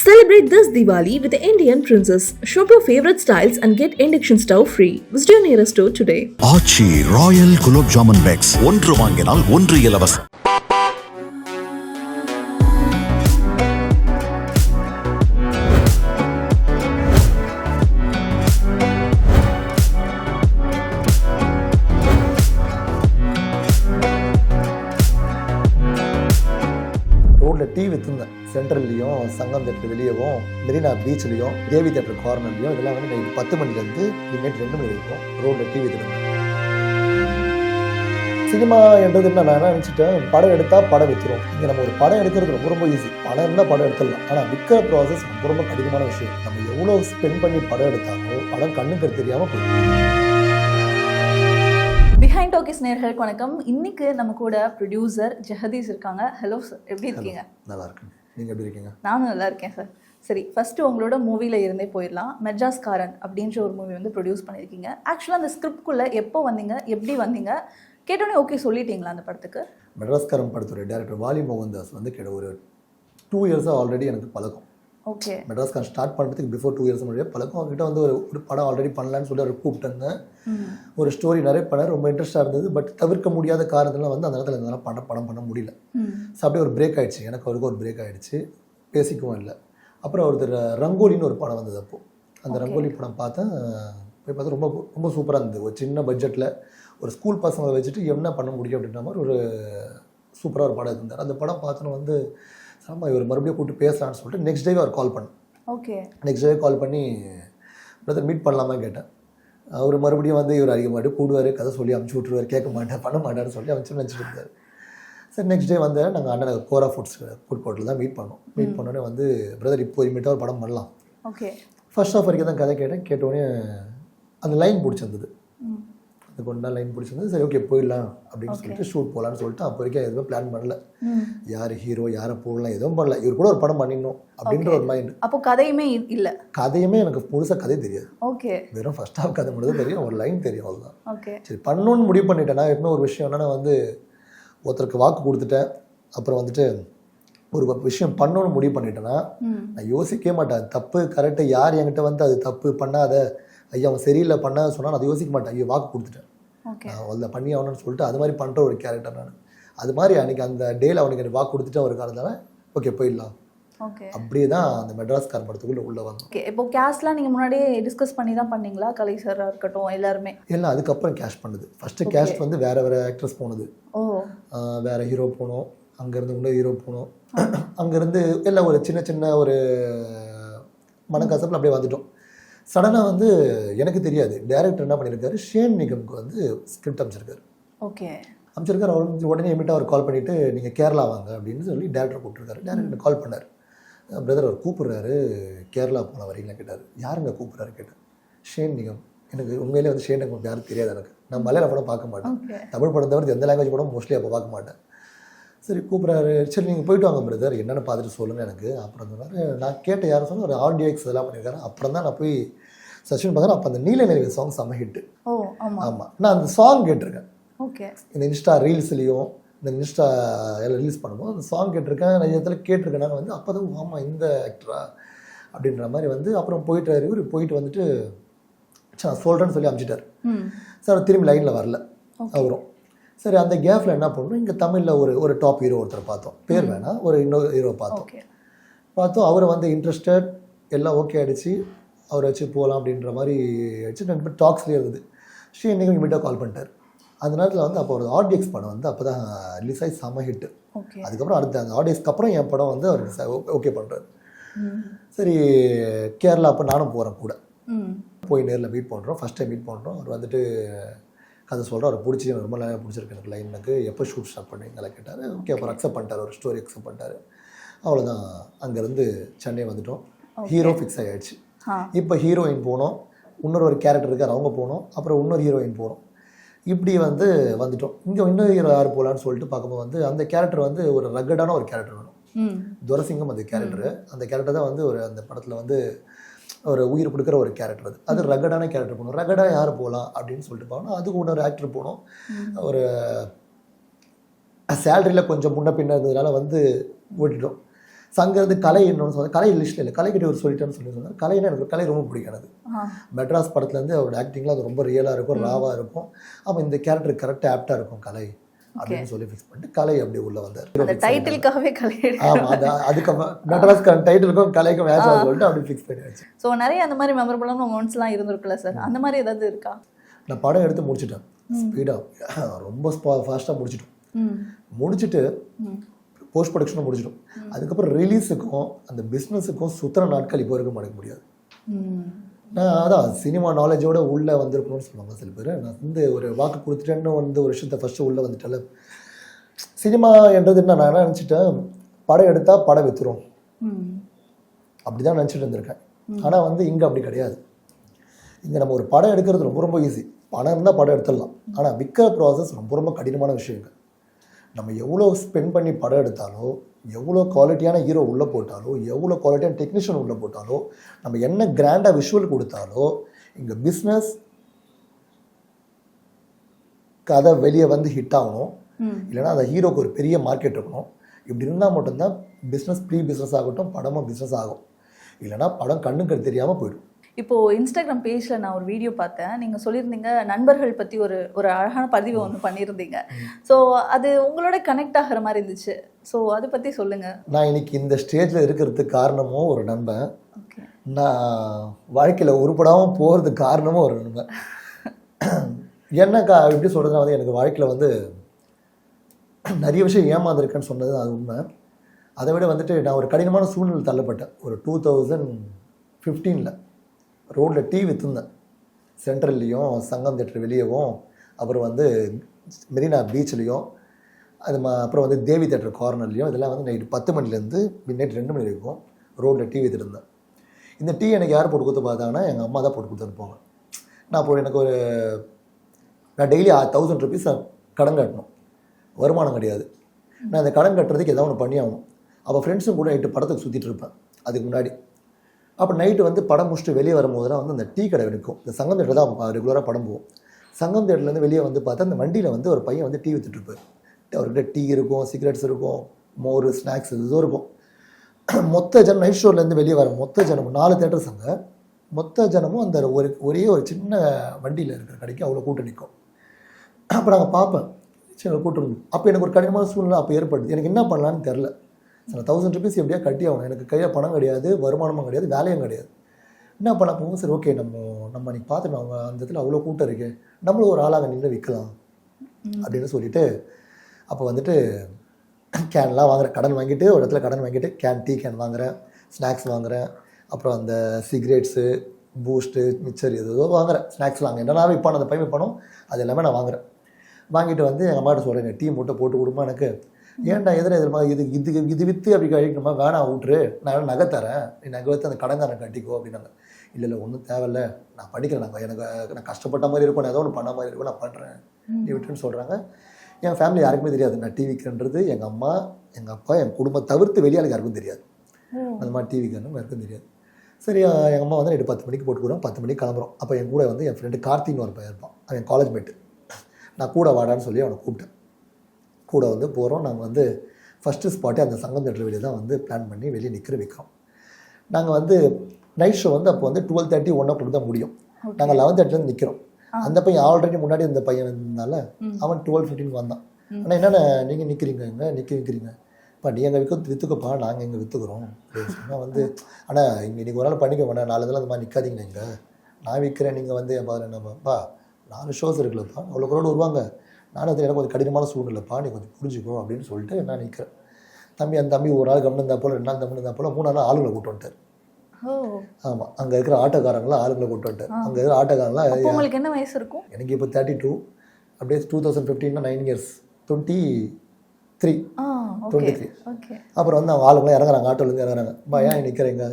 Celebrate this Diwali with the Indian Princess. Shop your favorite styles and get induction stove free. Visit your nearest store today. Aachi royal gulab jamun packs ஒன்று வாங்கினால் ஒன்று இலவசம் ரோட்டில் tea விற்றுந்தேன் சென்ட்ரல்லையும் Sangam theatre வெளியவும் மெரினா பீச்லேயும் Devi theatre கார்னர்லையும் இதெல்லாம் வந்து நைட்டு பத்து மணிலேருந்து நைட் ரெண்டு மணி வரைக்கும் ரோட்டில் டீ விற்றுருந்தேன் சினிமா என்றது என்ன? நான் நினச்சிட்டேன்? படம் எடுத்தால் படம் விற்றுரும் இங்கே நம்ம ஒரு படம் எடுக்கிறது ரொம்ப ரொம்ப ஈஸி படம் இருந்தால் படம் எடுத்துடலாம். ஆனால் விற்கிற ப்ராசஸ் ரொம்ப ரொம்ப கடினமான விஷயம். நம்ம எவ்வளோ ஸ்பெண்ட் பண்ணி படம் எடுத்தாலும் படம் கண்ணுக்கு தெரியாமல் போயிடும். பிஹைண்ட் டாக்கிஸ் நேர்களுக்கு வணக்கம். இன்னைக்கு நம்ம கூட ப்ரொடியூசர் ஜெகதீஷ் இருக்காங்க. ஹலோ சார் எப்படி இருக்கீங்க? நல்லா இருக்கு நீங்கள் எப்படி இருக்கீங்க? நானும் நல்லா இருக்கேன் சார் சரி ஃபர்ஸ்ட் உங்களோட மூவில இருந்தே போயிடலாம். மெட்ராஸ் காரன் அப்படின்ற ஒரு மூவி வந்து ப்ரொடியூஸ் பண்ணியிருக்கீங்க. ஆக்சுவலாக அந்த ஸ்கிரிப்ட்குள்ளே எப்போ வந்தீங்க? எப்படி வந்தீங்க? கேட்டோன்னே ஓகே சொல்லிட்டீங்களா அந்த படத்துக்கு? மெட்ராஸ்காரம் படத்துடைய டேரக்டர் வாலி மோகன்தாஸ் வந்து கிட்ட ஒரு டூ இயர்ஸாக ஆல்ரெடி எனக்கு பழக்கம். ஓகே மெட்ராஸ்காரன் ஸ்டார்ட் பண்ணுறதுக்கு பிஃபோர் டூ இயர்ஸ் முன்னாடியே பழக்கம். அவர்கிட்ட வந்து ஒரு ஒரு படம் ஆல்ரெடி பண்ணலான்னு சொல்லி அவர் கூப்பிட்டுருந்தேன். ஒரு ஸ்டோரி நிறைய பண்ண ரொம்ப இன்ட்ரெஸ்ட்டாக இருந்தது. பட் தவிர்க்க முடியாத காரணத்தில் வந்து அந்த நேரத்தில் என்னால் படம் படம் பண்ண முடியல. ஸோ அப்படியே ஒரு பிரேக் ஆயிடுச்சு. எனக்கு அவருக்கு ஒரு பிரேக் ஆயிடுச்சு. பேசிக்கவும் இல்லை. அப்புறம் ஒருத்தர் ரங்கோலின்னு ஒரு படம் வந்தது அப்போது அந்த ரங்கோலி படம் பார்த்தேன். போய் பார்த்தா ரொம்ப ரொம்ப சூப்பராக இருந்தது. ஒரு சின்ன பட்ஜெட்டில் ஒரு ஸ்கூல் பசங்களை வச்சுட்டு என்ன பண்ண முடியும் அப்படின்ற மாதிரி ஒரு சூப்பராக ஒரு படம் இருந்தார் அந்த படம் பார்த்தோன்னு வந்து ஆமாம் இவர் மறுபடியும் கூப்பிட்டு பேசலான்னு சொல்லிட்டு நெக்ஸ்ட் டே அவர் கால் பண்ணேன் ஓகே நெக்ஸ்ட் டே கால் பண்ணி பிரதர் மீட் பண்ணலாமா கேட்டேன். அவர் மறுபடியும் வந்து இவர் அதிக மாட்டு கூடுவார் கதை சொல்லி அமுச்சு விட்ருவார் கேட்க மாட்டேன் பண்ண மாட்டார்னு சொல்லி அமுச்சு நினச்சிட்டு இருந்தார். சரி நெக்ஸ்ட் டே வந்து நாங்கள் அண்ணன் கோரா ஃபுட்ஸ் ஃபுட் கோர்ட்டில் தான் மீட் பண்ணோம். மீட் பண்ணோடனே வந்து பிரதர் இப்போ இமீட்டாக ஒரு படம் பண்ணலாம். ஓகே ஃபர்ஸ்ட் ஆஃப் வரைக்கும் தான் கதை கேட்டேன். கேட்டோடனே அந்த லைன் பிடிச்சிருந்தது. அந்த கொண்டா லைன் பிடிச்சிருந்தது சரி ஓகே போயிடலாம் அப்படின்னு சொல்லிட்டு ஷூட் போகலான்னு சொல்லிட்டு அப்போ வரைக்கும் எதுவுமே பிளான் பண்ணல. யார் ஹீரோ யாரை போடலாம் எதுவும் பண்ணல. இவர் கூட ஒரு படம் பண்ணிடணும் அப்படின்ற ஒரு மைண்ட் அப்போ கதையுமே இல்ல? கதையுமே எனக்கு முழுசாக கதை தெரியாது. ஓகே வெறும் ஃபர்ஸ்ட் ஹாஃப் கதை மட்டும் தெரியும் ஒரு லைன் தெரியும் அவ்வளோதான் ஓகே சரி பண்ணணும்னு முடிவு பண்ணிட்டேன்னா எப்பவுமே ஒரு விஷயம் என்னன்னா வந்து ஒருத்தருக்கு வாக்கு கொடுத்துட்டேன். அப்புறம் வந்துட்டு ஒரு விஷயம் பண்ணணும்னு முடிவு பண்ணிட்டேன்னா நான் யோசிக்கவே மாட்டேன். தப்பு கரெக்டு யார் என்கிட்ட வந்து அது தப்பு பண்ணாத ஐயா அவன் சரியில்லை பண்ண சொன்னால் நான் அதை யோசிக்க மாட்டேன். ஐயோ வாக்கு கொடுத்துட்டேன். நான் அதில் பண்ணி ஆகணும்னு சொல்லிட்டு அது மாதிரி பண்ணுற ஒரு கேரக்டர் நான். அது மாதிரி அன்றைக்கி அந்த டேல அவனுக்கு எனக்கு வாக்கு கொடுத்துட்டு ஒரு காரணத்தால ஓகே போயிடலாம். ஓகே. அப்படியே தான் அந்த மெட்ராஸ் கார் படத்துக்குள்ளே உள்ளே வந்தோம். ஓகே இப்போ கேஸ்லாம் நீங்க முன்னாடியே டிஸ்கஸ் பண்ணி தான் பண்ணீங்களா? கலை சாரா இருக்கட்டும் எல்லாருமே? எல்லாம் அதுக்கப்புறம் கேஷ் பண்ணுது. ஃபஸ்ட்டு கேஸ்ட் வந்து வேறு வேறு ஆக்ட்ரஸ் போனது. ஓ. வேற ஹீரோ போனோம். அங்கேருந்து இன்னொரு ஹீரோ போனோம். அங்கேருந்து எல்லாம் ஒரு சின்ன சின்ன ஒரு மனக்கசப்பில் அப்படியே வந்துட்டோம். சடனாக வந்து எனக்கு தெரியாது. டேரக்டர் என்ன பண்ணியிருக்காரு ஷேன் நிகம்க்கு வந்து ஸ்கிரிப்ட் அமைச்சிருக்காரு. ஓகே அமைச்சிருக்காரு. அவர் உடனே இமீட்டாக அவர் கால் பண்ணிவிட்டு நீங்கள் கேரளா வாங்க அப்படின்னு சொல்லி டேரக்டர் கூப்பிட்டுருக்காரு. டேரக்டர் கால் பண்ணார். பிரதர் அவர் கூப்பிடுறாரு கேரளா போன வரீங்களா கேட்டார். யாருங்க கூப்பிட்றாரு? கேட்டார். ஷேன் நிகம் எனக்கு உண்மையிலே வந்து ஷேன் நிகம் யாரும் தெரியாது எனக்கு. நான் மலையாள படம் பார்க்க மாட்டேன். தமிழ் படம் தவிர எந்த லாங்குவேஜ் படம் மோஸ்ட்லி அப்போ பார்க்க மாட்டேன். சரி கூப்பிட்றாரு. சரி நீங்கள் போயிட்டு வாங்க பிரதர். என்னென்னு பார்த்துட்டு சொல்லுங்கள் எனக்கு. அப்புறம் சொன்னார் நான் கேட்ட யாரும் சொன்னால் ஒரு ஆடியோ எக்ஸ் இதெல்லாம் பண்ணியிருக்காரு. அப்புறம் தான் நான் போய் சச்சின் பார்த்தா அப்போ அந்த நீல நிலவு சாங் செம்ம ஹிட்டு ஆமாம் நான் அந்த சாங் கேட்டிருக்கேன். ஓகே. இந்த இன்ஸ்டா ரீல்ஸ்லேயும் இந்த இன்ஸ்டா எல்லாம் ரிலீஸ் பண்ணும்போது அந்த சாங் கேட்டிருக்கேன். நிறைய இடத்துல கேட்டிருக்கேன் நான் வந்து அப்போ தான் ஆமாம் இந்த ஆக்டரா அப்படின்ற மாதிரி வந்து அப்புறம் போயிட்டாரு இவர். போயிட்டு வந்துட்டு சரி நான் சொல்கிறேன்னு சொல்லி அனுப்பிச்சிட்டார் ம். சார் திரும்பி லைனில் வரல. அவரும். சரி அந்த கேப்பில் என்ன பண்ணோம் இங்கே தமிழில் ஒரு ஒரு டாப் ஹீரோ ஒருத்தர் பார்த்தோம். பேர் வேணாம் ஒரு இன்னொரு ஹீரோ பார்த்தோம். பார்த்தோம் அவர் வந்து இன்ட்ரெஸ்டட் எல்லாம் ஓகே ஆயிடுச்சு. அவரை வச்சு போகலாம் அப்படின்ற மாதிரி ஆயிடுச்சு. ரெண்டு பேர் டாக்ஸ்லேயே இருந்தது. ஸ்ரீ இன்றைக்கி இமீடியாக கால் பண்ணிட்டார். அந்த நேரத்தில் வந்து அப்போ ஒரு ஆடியக்ஸ் படம் வந்து அப்போ தான் ரிலீஸ் ஆகி செம ஹிட்டு அதுக்கப்புறம் அடுத்த அந்த ஆடியன்ஸ்க்கு அப்புறம் என் படம் வந்து அவர் ஓகே பண்ணுறாரு சரி கேரளா அப்போ நானும் போகிறேன் கூட. போய் நேரில் மீட் பண்ணுறோம் ஃபஸ்ட் டைம் மீட் பண்ணுறோம் அவர் வந்துட்டு கதை சொல்கிறோம் அவர் பிடிச்சி ரொம்ப நல்லா பிடிச்சிருக்கு எனக்கு லைன் எனக்கு. எப்போ ஷூட் ஸ்டார்ட் பண்ணுவீங்களா கேட்டார். ஓகே அப்புறம் அக்செப்ட் பண்ணிட்டார் ஒரு ஸ்டோரி அக்செப்ட் பண்ணிட்டாரு. அவ்வளோதான் அங்கேருந்து சென்னை வந்துட்டோம். ஹீரோ ஃபிக்ஸ் ஆகிடுச்சு இப்போ ஹீரோயின் போனோம். இன்னொரு ஒரு கேரக்டர் இருக்கார் அவங்க போனோம். அப்புறம் இன்னொரு ஹீரோயின் போனோம். இப்படி வந்து வந்துட்டோம். இங்கே இன்னொரு ஹீரோ யார் போகலான்னு சொல்லிட்டு பார்க்கும்போது வந்து அந்த கேரக்டர் வந்து ஒரு ரகடான ஒரு கேரக்டர் வேணும். துரசிங்கம் அந்த கேரக்டர் அந்த கேரக்டர் தான் வந்து ஒரு அந்த படத்தில் வந்து ஒரு உயிர் கொடுக்குற ஒரு கேரக்டர் அது. அது ரகடான கேரக்டர் போகணும். ரகடாக யார் போகலாம் அப்படின்னு சொல்லிட்டு போனோம் அதுக்கு இன்னொரு ஆக்டர் போனோம் ஒரு சேலரியில் கொஞ்சம் முன்ன பின்ன இருந்ததுனால வந்து ஓட்டிட்டோம். ஸோ அங்கேருந்து கலை என்னன்னு சொன்னார் கலை லிஸ்ட்டில் இல்லை கலைக்கிட்ட ஒரு சொல்லிட்டேன்னு சொல்லி சொன்னார். கலைன்னா எனக்கு ஒரு கலை ரொம்ப பிடிக்கும் எனக்கு. மெட்ராஸ் படத்துலேருந்து அவரோட ஆக்டிங்லாம் அது ரொம்ப ரியலாக இருக்கும் ராவாக இருக்கும். அப்போ இந்த கேரக்டர் கரெக்டாக ஆப்டாக இருக்கும் கலை. அப்படின்னு சொல்லி ஃபிக்ஸ் பண்ணிட்டு கலை அப்படி உள்ள வந்தார். டைட்டிலுக்காகவே கலை ஆமாம் அது அதுக்கப்புறம் மெட்ராஸ்க்கான டைட்டிலுக்கும் கலைக்கும் மேட்ச் சொல்லிட்டு அப்படி ஃபிக்ஸ் பண்ணியாச்சு ஸோ நிறைய அந்த மாதிரி மெமரபுளான மொமெண்ட்ஸ்லாம் இருந்திருக்குல்ல சார் அந்த மாதிரி ஏதாவது இருக்கா? நான் படம் எடுத்து முடிச்சிட்டேன். ஸ்பீடாக ரொம்ப ஃபாஸ்ட்டாக முடிச்சிட்டோம். முடிச்சுட்டு போஸ்ட் ப்ரொடக்ஷனும் முடிச்சிட்டோம். அதுக்கப்புறம் ரிலீஸுக்கும் அந்த பிஸ்னஸுக்கும் சுற்றுற நாட்கள் இப்போ வரைக்கும் மறக்க முடியாது. நான் அதான் சினிமா நாலேஜோட உள்ளே வந்திருக்கணும்னு சொல்லுவாங்க சில பேர். நான் வந்து ஒரு வாக்கு கொடுத்துட்டேன்னு வந்து ஒரு விஷயத்த ஃபஸ்ட்டு உள்ளே வந்துட்டால சினிமா என்றது என்ன? நான் என்ன நினச்சிட்டேன்? படம் எடுத்தால் படம் விற்றுரும் ம். அப்படி தான் நினச்சிட்டு இருந்திருக்கேன். ஆனால் வந்து இங்கே அப்படி கிடையாது. இங்கே நம்ம ஒரு படம் எடுக்கிறது ரொம்ப ரொம்ப ஈஸி பணம் இருந்தால் படம் எடுத்துடலாம். ஆனால் விற்கிற ப்ராசஸ் ரொம்ப ரொம்ப கடினமான விஷயங்க நம்ம எவ்வளோ ஸ்பெண்ட் பண்ணி படம் எடுத்தாலோ எவ்வளோ குவாலிட்டியான ஹீரோ உள்ளே போட்டாலோ எவ்வளோ குவாலிட்டியான டெக்னீஷியன் உள்ளே போட்டாலோ நம்ம என்ன கிராண்டாக விஷுவல் கொடுத்தாலோ இங்கே பிஸ்னஸ் கதை வெளியே வந்து ஹிட் ஆகணும். ம். இல்லைன்னா அந்த ஹீரோக்கு ஒரு பெரிய மார்க்கெட் இருக்கணும். இப்படி இருந்தால் மட்டும்தான் பிஸ்னஸ் ப்ரீ பிஸ்னஸ் ஆகட்டும் படமும் பிஸ்னஸ் ஆகும். இல்லைன்னா படம் கண்ணுக்கு தெரியாமல் போயிடும். இப்போ இன்ஸ்டாகிராம் பேஜ்ல நான் ஒரு வீடியோ பார்த்தேன். நீங்க சொல்லியிருந்தீங்க நண்பர்கள் பத்தி ஒரு ஒரு அழகான பதிவு ஒன்று பண்ணியிருந்தீங்க. ஸோ அது உங்களோட கனெக்ட் ஆகிற மாதிரி இருந்துச்சு. ஸோ அதை பத்தி சொல்லுங்க. நான் இன்னைக்கு இந்த ஸ்டேஜில் இருக்கிறதுக்கு காரணமும் ஒரு நண்பன். நான் வாழ்க்கையில் உருப்படாமல் போகிறதுக்கு காரணமும் ஒரு நண்பன். என்னக்கா எப்படி சொல்கிறதுனா வந்து எனக்கு வாழ்க்கையில் வந்து நிறைய விஷயம் ஏமாந்துருக்கேன்னு சொன்னது அது உண்மை. அதை விட வந்துட்டு நான் ஒரு கடினமான சூழ்நிலை தள்ளப்பட்டேன். ஒரு டூ தௌசண்ட் ஃபிஃப்டீனில் ரோட்டில் டீ விற்றுந்தேன் சென்ட்ரல்லையும் சங்கம் தேட்டர் வெளியவும் அப்புறம் வந்து மெரினா பீச்லேயும் அது மா அப்புறம் வந்து தேவி தேட்டர் கார்னர்லேயும் இதெல்லாம் வந்து நைட்டு பத்து மணிலேருந்து மிட் ரெண்டு மணி வரைக்கும் ரோட்டில் டீ விற்றுருந்தேன் இந்த டீ எனக்கு யார் போட்டு கொடுத்து பார்த்தாங்கன்னா எங்கள் அம்மா தான் போட்டு கொடுத்துருப்பாங்க நான் இப்போ எனக்கு ஒரு நான் டெய்லி தௌசண்ட் ருபீஸ் கடன் கட்டணும். வருமானம் கிடையாது. நான் அந்த கடன் கட்டுறதுக்கு ஏதாவது ஒன்று பண்ணி ஆகணும். அப்போ ஃப்ரெண்ட்ஸும் கூட நைட்டு படத்துக்கு சுற்றிட்டு இருப்பேன். அதுக்கு முன்னாடி. அப்போ நைட்டு வந்து படம் முடிச்சுட்டு வெளியே வரும்போதெல்லாம் வந்து அந்த டீ கடை இருக்கும். இந்த சங்கம் தேட்டர் தான் ரெகுலராக படம் போகும் சங்கம் தேட்டர்லேருந்து வெளியே வந்து பார்த்தா அந்த வண்டியில் வந்து ஒரு பையன் வந்து டீ வித்துட்டு அவர்கிட்ட டீ இருக்கும் சிகரெட்ஸ் இருக்கும் மோர் ஸ்நாக்ஸ் இதுவும் இருக்கும். மொத்த ஜனம் நைட் ஷோர்லேருந்து வெளியே வர மொத்த ஜனமும் நாலு தேட்டர் சங்க மொத்த ஜனமும் அந்த ஒரு ஒரே ஒரு சின்ன வண்டியில் இருக்கிற கடைக்கு அவ்வளோ கூட்டம் நிற்கும். அப்போ நாங்கள் பார்ப்பேன் சரி கூட்டம் அப்போ எனக்கு ஒரு கடினமான சூழ்நிலை அப்போ ஏற்படுது. எனக்கு என்ன பண்ணலான்னு தெரில. நான் தௌசண்ட் ருபீஸ் எப்படியா கட்டி ஆகணும். எனக்கு கையில் பணம் கிடையாது வருமானமும் கிடையாது வேலையும் கிடையாது. என்ன பண்ண போகும் சரி ஓகே நம்ம நம்ம அன்றைக்கி பார்த்துட்டு அவங்க அந்த இடத்துல அவ்வளோ கூட்டம் இருக்கு. நம்மளும் ஒரு ஆளாக நின்று விற்கலாம் அப்படின்னு சொல்லிட்டு அப்போ வந்துட்டு கேன்லாம் வாங்குறேன். கடன் வாங்கிட்டு ஒரு இடத்துல கடன் வாங்கிட்டு கேன் டீ கேன் வாங்குறேன். ஸ்நாக்ஸ் வாங்குறேன். அப்புறம் அந்த சிகரெட்ஸு பூஸ்ட்டு மிச்சர் எது வாங்குறேன். ஸ்நாக்ஸ் வாங்க என்னென்ன விற்பானோ அந்த பையன் விற்பானோ அது எல்லாமே நான் வாங்குறேன். வாங்கிட்டு வந்து எங்கள் அம்மாட்ட சொல்கிறேன் டீ மூட்டை போட்டு கொடுமா எனக்கு. ஏன்டா எதிர எதிர்மா இது இது இது விற்று அப்படி கழிக்கணுமா? வேணாம் விட்ரு நான் நகை தரேன். நீ நகை வைத்து அந்த கடன்காரன் கட்டிக்கோ அப்படின்னாங்க. இல்லை இல்லை ஒன்றும் தேவையில்ல. நான் படிக்கிறேன். நாங்கள் எனக்கு நான் கஷ்டப்பட்ட மாதிரி இருக்கும். நான் ஏதோ ஒன்று பண்ண மாதிரி இருக்கும். நான் பண்ணுறேன் நீ விட்டுன்னு சொல்கிறாங்க என் ஃபேமிலி யாருக்குமே தெரியாது. நான் டிவி விற்கிறேன்றது எங்கள் அம்மா எங்கள் அப்பா என் குடும்பம் தவிர்த்து வெளியாளுக்கு யாருக்கும் தெரியாது. அந்த மாதிரி டிவி விற்கிறனும் யாருக்கும் தெரியாது. சரி எங்கள் அம்மா வந்து நைட்டு பத்து மணிக்கு போட்டு கொடுறோம் பத்து மணிக்கு கிளம்புறோம். அப்போ என் கூட வந்து என் ஃப்ரெண்டு கார்த்தின்னு ஒரு பையன் இருப்பான். அவன் காலேஜ் மேட்டு நான் கூட வாடான்னு சொல்லி அவனை கூப்பிட்டேன். கூட வந்து போகிறோம் நாங்கள் வந்து ஃபஸ்ட்டு ஸ்பாட்டே அந்த சங்கம் தேட்டர் வெளியே தான் வந்து பிளான் பண்ணி வெளியே நிற்கிற வைக்கிறோம். நாங்கள் வந்து நைட் ஷோ வந்து அப்போ வந்து டுவெல் தேர்ட்டி ஒன் ஓ தான் முடியும். நாங்கள் லெவன் தேர்ட்டிலேருந்து நிற்கிறோம் அந்த பையன் ஆல்ரெடி முன்னாடி இந்த பையன் இருந்தனால அவன் டுவெல் ஃபிஃப்டின் வந்தான். ஆனால் என்னென்ன நீங்கள் நிற்கிறீங்க எங்கே நிற்க நிற்கிறீங்க இப்போ நீ எங்கள் விற்க விற்றுக்கப்பா நாங்கள் எங்கே விற்றுக்குறோம் அப்படின்னு சொன்னால் வந்து ஆனால் இங்கே இன்றைக்கி ஒரு நாள் பண்ணிக்க வேண்டாம் நாலு இதெல்லாம் அந்த மாதிரி நிற்காதீங்க நீங்கள் நான் விற்கிறேன் நீங்கள் வந்து என் பாரு என்னப்பா நாலு ஷோஸ் இருக்குல்லப்பா. அவ்வளோ கூட வருவாங்க. நானும் எனக்கு கொஞ்சம் கடினமான சூழ்நிலைப்பா நீ கொஞ்சம் புரிஞ்சுக்கோ அப்படின்னு சொல்லிட்டு நான் நிற்கிறேன் தம்பி அந்த தம்பி ஒரு நாள் கவனம் இருந்தா போல ரெண்டு நாள் கவனம் இருந்தா போல மூணு நாள் ஆளுங்களை கூட்டு வந்துட்டார். ஆமாம் அங்கே இருக்கிற ஆட்டோக்காரங்களாம் ஆளுங்களை கூட்டு வந்துட்டார். அங்கே இருக்கிற ஆட்டோக்காரங்களாம் உங்களுக்கு என்ன வயசு இருக்கும்? எனக்கு இப்போ தேர்ட்டி டூ அப்படியே two thousand ஃபிஃப்டீன்னா nine years twenty three twenty three அப்புறம் வந்து அவங்க ஆளுங்களாம் இறங்குறாங்க ஆட்டோலேருந்து இறங்குறாங்க. ஏன் நிற்கிறீங்க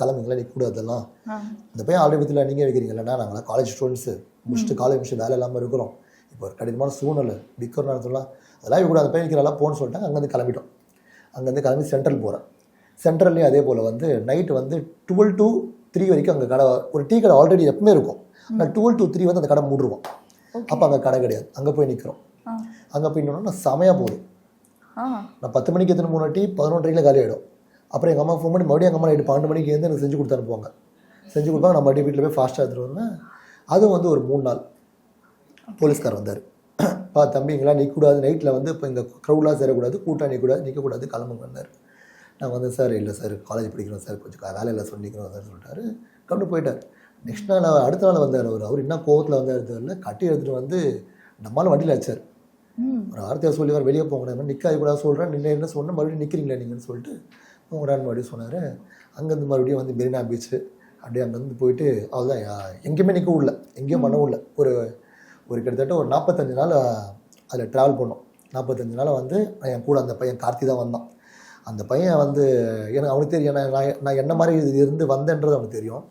கிளம்புங்களா நீ கூட அதெல்லாம் ஆ. இந்த பையன் ஆல்ரெடி வித்தில் நீங்கள் வைக்கிறீங்களா நாங்களாம் காலேஜ் ஸ்டூடெண்ட்ஸு முடிச்சுட்டு காலேஜ் முடிச்சுட்டு வேலை இல்லாமல் இருக்கிறோம். இப்போ ஒரு கடினமான சூழ்நிலை விற்கிற நேரத்துலாம் அதெல்லாம் கூட அந்த பையன் விற்கிறாலாம் போன்னு சொல்லிட்டாங்க அங்கேருந்து கிளம்பிட்டோம். அங்கேருந்து கிளம்பி சென்ட்ரல் போகிறேன் சென்ட்ரல்லையும் அதே போல் வந்து நைட்டு வந்து டுவெல் டு த்ரீ வரைக்கும் அங்கே கடை ஒரு டீ கடை ஆல்ரெடி எப்பவுமே இருக்கும். ஆனால் டுவெல் டு த்ரீ வந்து அந்த கடை மூடுருவோம். அப்போ அங்கே கடை கிடையாது. அங்கே போய் நிற்கிறோம் அங்கே போய் நின்னோன்னா செமையாக போகுது. ஆ. நான் பத்து மணிக்கு எத்தனை மூணு டீ பதினொன்றரைக்கில் காலி ஆகிடும் அப்புறம் எங்கள் அம்மா ஃபோன் பண்ணி மறுபடியும் எங்கள் அம்மா நைட்டு பன்னெண்டு மணிக்கு எழுந்து எனக்கு செஞ்சு கொடுத்து அனுப்புவாங்க. செஞ்சு கொடுப்பாங்க நான் மறுபடியும் வீட்டில் போய் ஃபாஸ்ட்டாக எடுத்துகிட்டு வருவேன். அதுவும் வந்து ஒரு மூணு நாள். போலீஸ்கார் வந்தார். பா தம்பிங்களா நிற்கக்கூடாது நைட்டில் வந்து இப்போ இந்த க்ரௌட்லாம் சேரக்கூடாது கூட்டம் நிற்கக்கூடாது நிற்கக்கூடாது கிளம்புங்க வந்தார். நான் வந்து சார் இல்லை சார் காலேஜ் படிக்கிறோம் சார் கொஞ்சம் வேலையில் சொல்லிக்கிறோம் சார் சொல்லிட்டாரு. கண்டு போயிட்டார். நெக்ஸ்ட் நாள் அடுத்த நாள் வந்தார் அவர். அவர் என்ன கோவத்தில் வந்தார் தெரியல. கட்டி எடுத்துகிட்டு வந்து நம்மளால் வண்டியில் வச்சார் ஒரு வார்த்தையை சொல்லி வர வெளியே போங்க. நிற்காது கூட சொல்கிறேன் நின்று என்ன சொன்னேன் மறுபடியும் நிற்கிறீங்களா நீங்கன்னு சொல்லிட்டு போங்கடான்னு மறுபடியும் சொன்னார். அங்கேருந்து மறுபடியும் வந்து மெரினா பீச்சு அப்படியே அங்கேருந்து போயிட்டு யா- எங்கேயுமே நிற்க விடல எங்கேயும் பண்ண விடல ஒரு ஒரு கிட்டத்தட்ட ஒரு நாற்பத்தஞ்சு நாள் அதில் ட்ராவல் பண்ணோம் நாற்பத்தஞ்சு நாள் வந்து என் கூட அந்த பையன் கார்த்தி தான் வந்தான். அந்த பையன் வந்து எனக்கு அவனுக்கு தெரியும் நான் நான் என்ன மாதிரி இது இருந்து வந்தேன்றது அவனுக்கு தெரியும்.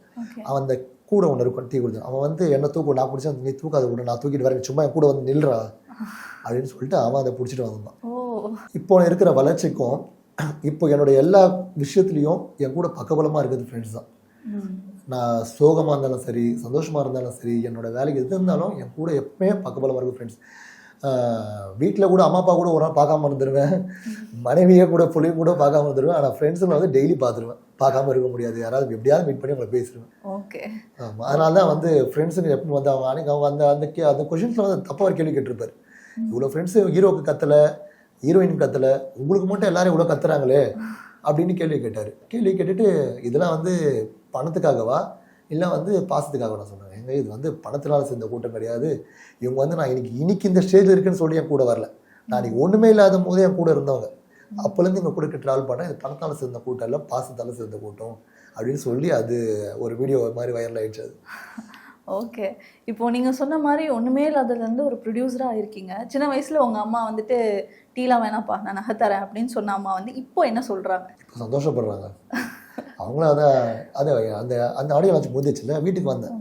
அவன் அந்த கூட ஒன்று இருக்கும் டீ கொடுத்து அவன் வந்து என்ன தூக்கு நான் பிடிச்சா நீ தூக்காத கூட நான் தூக்கிட்டு வரேன் சும்மா என் கூட வந்து நில்றா. அப்படின்னு சொல்லிட்டு அவன் அதை பிடிச்சிட்டு வந்தான். இப்போ இருக்கிற வளர்ச்சிக்கும் இப்போ என்னுடைய எல்லா விஷயத்துலையும் என் கூட பக்கபலமாக இருக்கிறது ஃப்ரெண்ட்ஸ் தான். நான் சோகமாக இருந்தாலும் சரி சந்தோஷமாக இருந்தாலும் சரி என்னோட வேலைக்கு எது இருந்தாலும் என் கூட எப்பவுமே பக்கபலமாக இருக்கும் ஃப்ரெண்ட்ஸ் வீட்டில் கூட அம்மா அப்பா கூட ஒரு நாள் பார்க்காம இருந்துருவேன். மனைவியை கூட புள்ளையும் கூட பார்க்காம இருந்துருவேன். ஆனால் ஃப்ரெண்ட்ஸுங்களை வந்து டெய்லி பார்த்துருவேன். பார்க்காம இருக்க முடியாது. யாராவது எப்படியாவது மீட் பண்ணி அவங்களை பேசிடுவேன் ஓகே. ஆமாம் அதனால தான் வந்து ஃப்ரெண்ட்ஸுங்க எப்போ வந்து அவங்க அன்னைக்கு அவங்க அந்த அந்த கே அந்த கொஷின்ஸில் வந்து தப்பாக ஒரு கேள்வி கேட்டிருப்பாரு. இவ்வளோ ஃப்ரெண்ட்ஸு ஹீரோக்கு கத்தலை ஹீரோயினுக்கு கத்தலை உங்களுக்கு மட்டும் எல்லாரும் இவ்வளோ கத்துறாங்களே? அப்படின்னு கேள்வி கேட்டார். கேள்வி கேட்டுட்டு இதெல்லாம் வந்து பணத்துக்காகவா? இல்லை வந்து பாசத்துக்காக நான் சொன்னேன். எங்க இது வந்து பணத்தினால சேர்ந்த கூட்டம் கிடையாது. இவங்க வந்து நான் இன்னைக்கு இன்னைக்கு இந்த ஸ்டேஜில் இருக்குன்னு சொல்லி என் கூட வரல. நான் இன்னைக்கு ஒன்றுமே இல்லாத போதே என் கூட இருந்தவங்க. அப்போலேருந்து எங்கள் கூட ட்ராவல் பண்ணேன் இது பணத்தால் சேர்ந்த கூட்டம் இல்லை பாசத்தால் சேர்ந்த கூட்டம் அப்படின்னு சொல்லி அது ஒரு வீடியோ மாதிரி வைரல் ஆயிடுச்சு அது. ஓகே. இப்போ நீங்க சொன்ன மாதிரி ஒண்ணுமே இல்லாததுலேருந்து ஒரு ப்ரொடியூசரா இருக்கீங்க. சின்ன வயசுல உங்க அம்மா வந்துட்டு டீலாம் வேணாப்பா நான் நகை தரேன் அப்படின்னு சொன்ன அம்மா வந்து இப்போ என்ன சொல்றாங்க? இப்போ சந்தோஷப்படுறாங்க. அவங்களும் அதை அது அந்த அந்த ஆடியோ லான்ச் முடிஞ்சிச்சுல வீட்டுக்கு வந்தேன்.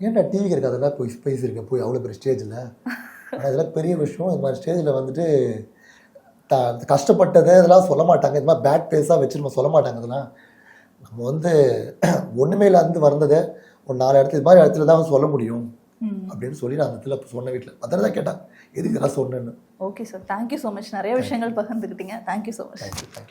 ஏன்டா டிவிக்கு இருக்காதெல்லாம் போய் பேசியிருக்கேன் போய் அவ்வளோ பெரிய ஸ்டேஜில் ஆனால் இதெல்லாம் பெரிய விஷயம். இது மாதிரி ஸ்டேஜில் வந்துட்டு த கஷ்டப்பட்டதை இதெல்லாம் சொல்ல மாட்டாங்க. இது மாதிரி பேட் பேஸாக வச்சு நம்ம சொல்ல மாட்டாங்க இதெல்லாம் நம்ம வந்து ஒன்றுமே இல்லாந்து வந்ததை ஒரு நாலு இடத்துல இது மாதிரி இடத்துல தான் சொல்ல முடியும். அப்படின்னு சொல்லி நான் அந்த இடத்துல சொன்ன வீட்டில். அதில் தான் கேட்டான். எதுக்கு இதெல்லாம் சொன்னேன்னு. Okay sir thank you so much நிறைய விஷயங்கள் பகிர்ந்துக்கிட்டீங்க. Thank you so much thank you